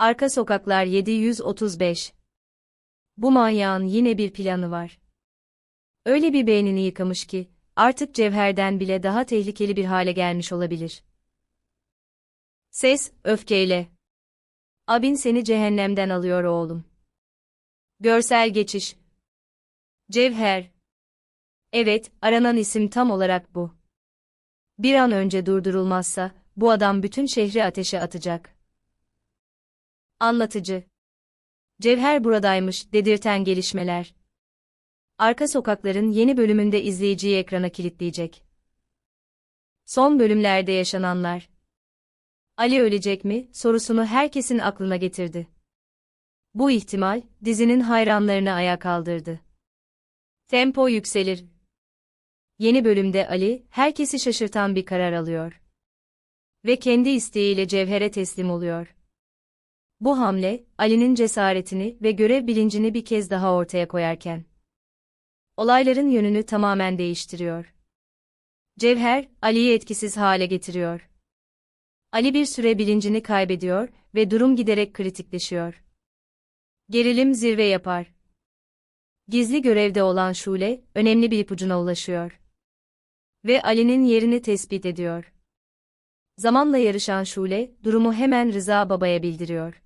Arka sokaklar 735. Bu manyağın yine bir planı var. Öyle bir beynini yıkamış ki, artık cevherden bile daha tehlikeli bir hale gelmiş olabilir. Ses, öfkeyle. Abin seni cehennemden alıyor oğlum. Görsel geçiş. Cevher. Evet, aranan isim tam olarak bu. Bir an önce durdurulmazsa, bu adam bütün şehri ateşe atacak. Anlatıcı. Cevher buradaymış, dedirten gelişmeler. Arka sokakların yeni bölümünde izleyiciyi ekrana kilitleyecek. Son bölümlerde yaşananlar. Ali ölecek mi sorusunu herkesin aklına getirdi. Bu ihtimal, dizinin hayranlarını ayağa kaldırdı. Tempo yükselir. Yeni bölümde Ali, herkesi şaşırtan bir karar alıyor. Ve kendi isteğiyle Cevher'e teslim oluyor. Bu hamle, Ali'nin cesaretini ve görev bilincini bir kez daha ortaya koyarken, olayların yönünü tamamen değiştiriyor. Cevher, Ali'yi etkisiz hale getiriyor. Ali bir süre bilincini kaybediyor ve durum giderek kritikleşiyor. Gerilim zirve yapar. Gizli görevde olan Şule, önemli bir ipucuna ulaşıyor. Ve Ali'nin yerini tespit ediyor. Zamanla yarışan Şule, durumu hemen Rıza Baba'ya bildiriyor.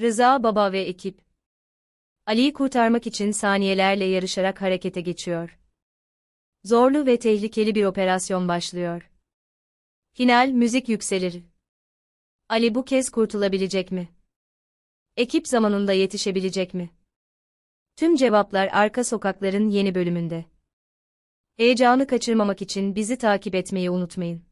Rıza Baba ve ekip, Ali'yi kurtarmak için saniyelerle yarışarak harekete geçiyor. Zorlu ve tehlikeli bir operasyon başlıyor. Final müzik yükselir. Ali bu kez kurtulabilecek mi? Ekip zamanında yetişebilecek mi? Tüm cevaplar arka sokakların yeni bölümünde. Heyecanı kaçırmamak için bizi takip etmeyi unutmayın.